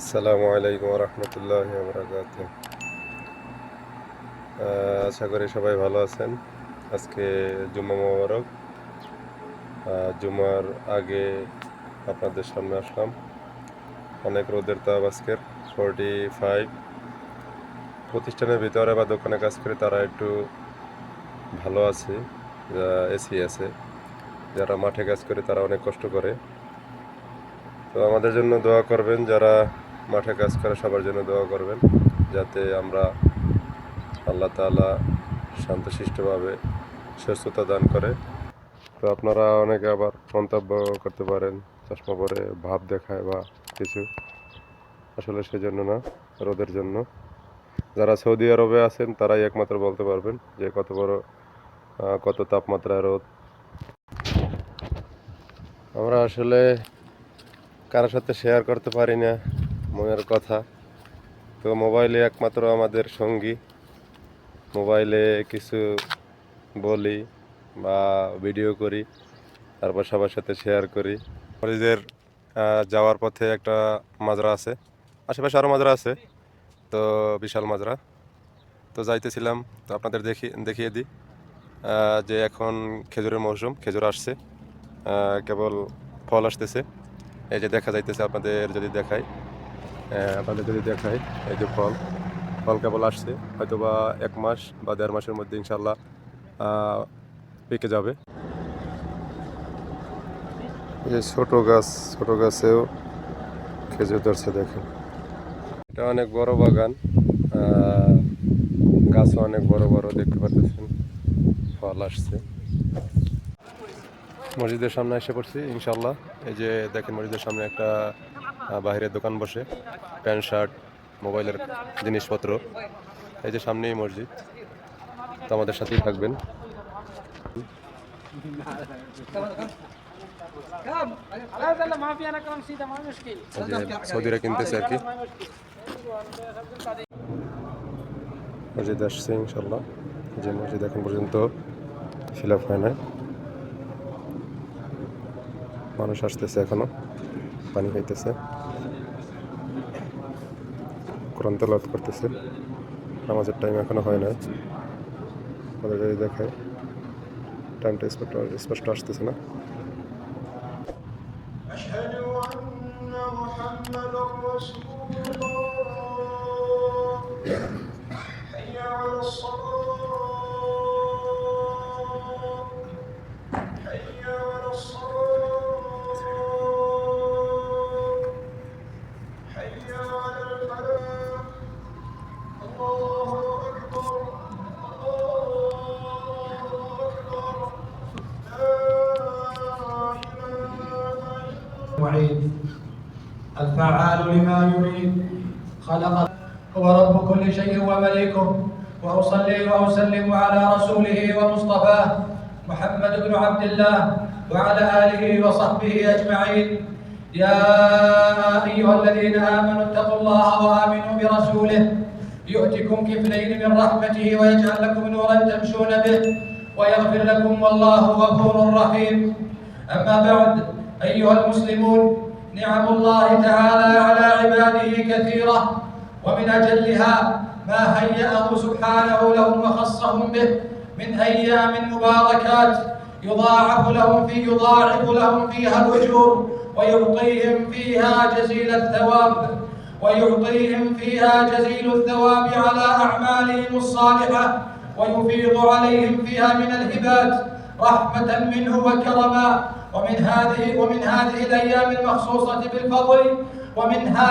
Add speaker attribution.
Speaker 1: আসসালামু আলাইকুম রহমতুল্লাহ আশা করি সবাই ভালো আছেন আজকে জুম্মা মোবারক জুমার আগে আপনাদের সামনে আসলাম অনেক রোদের তাপ আজকের ফোরটি ফাইভ প্রতিষ্ঠানের ভিতরে বা দোকানে কাজ করে তারা একটু ভালো আছে এসি আছে যারা মাঠে কাজ করে তারা অনেক কষ্ট করে তো আমাদের জন্য দোয়া করবেন যারা মাঠে কাজ করা সবার জন্য দোয়া করবেন যাতে আমরা আল্লাহ তালা শান্তশিষ্টভাবে সুস্থতা দান করে তো আপনারা অনেকে আবার মন্তব্য করতে পারেন চশমা পরে ভাব দেখায় বা কিছু আসলে সেজন্য না রোদের জন্য যারা সৌদি আরবে আছেন তারাই একমাত্র বলতে পারবেন যে কত বড় কত তাপমাত্রা রোদ আমরা আসলে কারোর সাথে শেয়ার করতে পারি না মনের কথা তো মোবাইলে একমাত্র আমাদের সঙ্গী মোবাইলে কিছু বলি বা ভিডিও করি তারপর সবার সাথে শেয়ার করি কলেজের যাওয়ার পথে একটা মাজরা আছে আশেপাশে আরও মাজরা আছে তো বিশাল মাজরা তো যাইতেছিলাম তো আপনাদের দেখি দেখিয়ে দিই যে এখন খেজুরের মৌসুম খেজুর আসছে কেবল ফল আসতেছে এই যে দেখা যাইতেছে আপনাদের যদি দেখায় আপনাদের যদি দেখায় এই যে ফল ফল কেবল আসছে হয়তো বা এক মাস বা দেড় মাসের মধ্যে ইনশাল্লাহ পেকে যাবে এই ছোট গাছ ছোট গাছেও খেজুর ধরছে দেখেন এটা অনেক বড় বাগান গাছও অনেক বড় বড় দেখতে পাচ্ছেন ফল আসছে মসজিদের সামনে এসে পড়ছি ইনশাল্লাহ এই যে দেখেন মসজিদের সামনে একটা বাহিরের দোকান বসে প্যান্ট শার্ট মোবাইলের জিনিসপত্র এই যে সামনেই মসজিদ তো আমাদের সাথেই থাকবেন সৌদিরা কিনতেছে আর কি মসজিদ আসছে ইনশাল্লাহ যে মসজিদ এখন পর্যন্ত ফিল আপ হয় নাই মানুষ আসতেছে এখনো পানি খাইতেছে কোরআন তেলাওয়াত করতেছে আমাদের টাইম এখনো হয় না আমাদের যদি দেখায় টাইমটা স্পষ্ট স্পষ্ট আসতেছে না Yeah.
Speaker 2: معيد الفعال لما يريد خلق هو رب كل شيء ومليكه وأصلي وأسلم على رسوله ومصطفاه محمد بن عبد الله وعلى آله وصحبه أجمعين يا أيها الذين آمنوا اتقوا الله وآمنوا برسوله يؤتكم كفلين من رحمته ويجعل لكم نورا تمشون به ويغفر لكم والله غفور رحيم أما بعد أيها المسلمون نعم الله تعالى على عباده كثيرة ومن أجلها ما هيأه سبحانه لهم وخصهم به من أيام مباركات يضاعف لهم في يضاعف لهم فيها الأجور ويعطيهم فيها جزيل الثواب ويعطيهم فيها جزيل الثواب على أعمالهم الصالحة ويفيض عليهم فيها من الهبات رحمة منه وكرما ومن هذه ومن هذه الأيام المخصوصة بالفضل ومن هذه